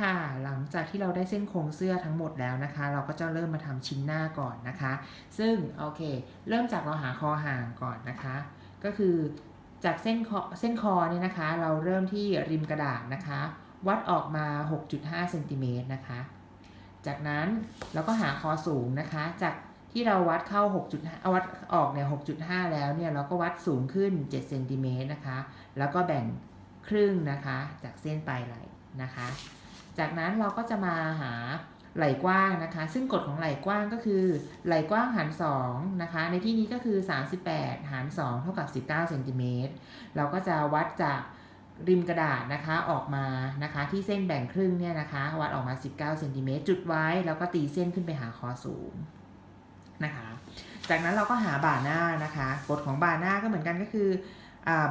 ค่ะ หลังจากที่เราได้เส้นโครงเสื้อทั้งหมดแล้วนะคะ เราก็จะเริ่มมาทำชิ้นหน้าก่อนนะคะ ซึ่งโอเค เริ่มจากเราหาคอห่างก่อนนะคะ ก็คือจากเส้นคอเส้นคอเนี่ยนะคะ เราเริ่มที่ริมกระดาษนะคะ วัดออกมา 6.5เซนติเมตรนะคะ จากนั้นเราก็หาคอสูงนะคะ จากที่เราวัดเข้า 6.5เอาวัดออกเนี่ย 6.5 แล้วเนี่ยเราก็วัดสูงขึ้น7เซนติเมตรนะคะ แล้วก็แบ่งครึ่งนะคะ จากเส้นปลายไหล่นะคะ จากนั้นเราก็จะมาหาไหล่กว้างนะคะ ซึ่งกฎของไหล่กว้างก็คือ ไหล่กว้างหาร2นะคะ ในที่นี้ก็คือ 38 หาร 2 เท่ากับ 19เซนติเมตร เราก็จะวัดจากริมกระดาษนะคะออกมานะคะที่เส้นแบ่งครึ่งเนี่ยนะคะ วัดออกมา 19เซนติเมตรจุดไว้แล้วก็ตีเส้นขึ้นไปหาคอสูงนะคะ จากนั้นเราก็หาบ่าหน้านะคะ กฎของบ่าหน้าก็เหมือนกันก็คือ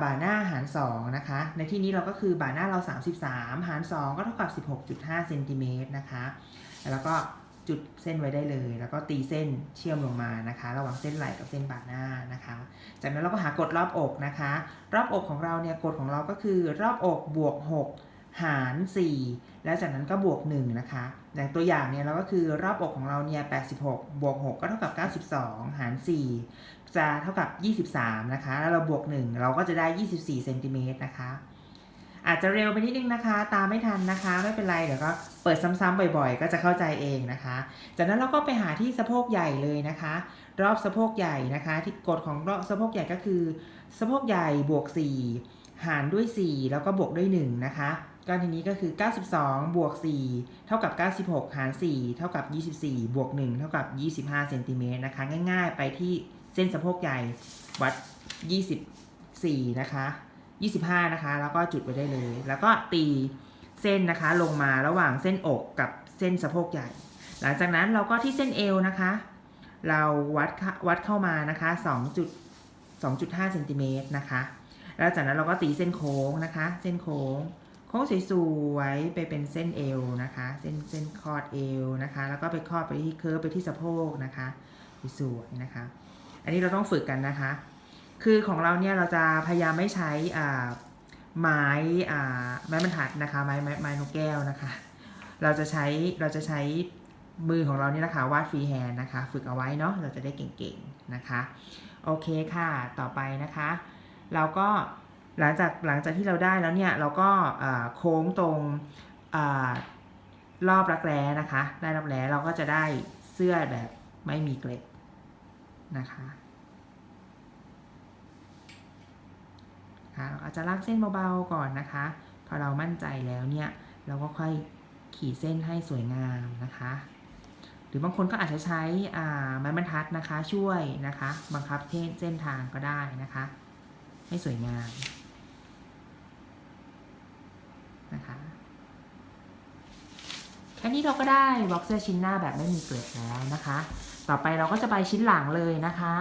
บ่าหน้าหาร2นะคะ ในที่นี้เราก็คือบ่าหน้าเรา 33 หาร 2 ก็เท่ากับ 16.5เซนติเมตรนะคะ แล้วก็จุดเส้นไว้ได้เลย แล้วก็ตีเส้นเชื่อมลงมานะคะ ระหว่างเส้นไหล่กับเส้นบ่าหน้านะคะ จากนั้นเราก็หากดรอบอกนะคะ รอบอกของเราเนี่ยกดของเราก็คือรอบอกบวก 6 หาร 4 แล้วจากนั้นก็บวก 1 นะคะอย่างตัวอย่างเนี่ยเราก็คือรอบอกของเราเนี่ย86 บวก 6 ก็เท่ากับ 92 หาร 4 จะเท่ากับ 23 นะคะ แล้วเราบวก 1 เราก็จะได้ 24เซนติเมตรนะคะ อาจจะเร็วไปนิดนึงนะคะ ตามไม่ทันนะคะ ไม่เป็นไร เดี๋ยวก็เปิดซ้ำๆบ่อยๆ ก็จะเข้าใจเองนะคะ จากนั้นเราก็ไปหาที่สะโพกใหญ่เลยนะคะ รอบสะโพกใหญ่นะคะ ที่กฎของรอบสะโพกใหญ่ก็คือ สะโพกใหญ่บวก 4 หารด้วย 4 แล้วก็บวกด้วย 1 นะคะก็ทีนี้ก็คือ 92 บวก 4 เท่ากับ 96 หาร 4 เท่ากับ 24 บวก 1 เท่ากับ 25 เซนติเมตรนะคะ ง่ายๆ ไปที่เส้นสะโพกใหญ่วัด 24 นะคะ 25 นะคะ แล้วก็จุดไว้ได้เลย แล้วก็ตีเส้นนะคะลงมาระหว่างเส้นอกกับเส้นสะโพกใหญ่ หลังจากนั้นเราก็ที่เส้นเอวนะคะ เราวัดวัดเข้ามานะคะ 2 2.5 เซนติเมตรนะคะ แล้วจากนั้นเราก็ตีเส้นโค้งนะคะ เส้นโค้ง โค้งสวยๆไปเป็นเส้นเอวนะคะ เส้นเส้นคอดเอวนะคะ แล้วก็ไปคอดไปที่เคิร์ฟไปที่สะโพกนะคะสวยๆนะคะ อันนี้เราต้องฝึกกันนะคะ คือของเราเนี่ยเราจะพยายามไม่ใช้อ่าไม้อ่าไม้บรรทัดนะคะ ไม้ไม้ไม้นกแก้วนะคะ เราจะใช้เราจะใช้มือของเรานี่นะคะวาดฟรีแฮนด์นะคะ ฝึกเอาไว้เนาะเราจะได้เก่งๆนะคะ โอเคค่ะ ต่อไปนะคะ เราก็หลังจากหลังจากที่เราได้แล้วเนี่ยเราก็โค้งตรงอรอบรักแร้นะคะ ได้รักแร้เราก็จะได้เสื้อแบบไม่มีเกล็ดนะคะค่ะเราอาจจะลากเส้นเบาๆก่อนนะคะ พอเรามั่นใจแล้วเนี่ย เราก็ค่อยขีดเส้นให้สวยงามนะคะ หรือบางคนก็อาจจะใช้ไม้บรรทัดนะคะ ช่วยนะคะ บังคับเส้นเส้นทางก็ได้นะคะ ให้สวยงามนะคะแค่นี้เราก็ได้บ็อกเซอร์ชิ้นหน้าแบบไม่มีเกล็ดแล้วนะคะ ต่อไปเราก็จะไปชิ้นหลังเลยนะคะ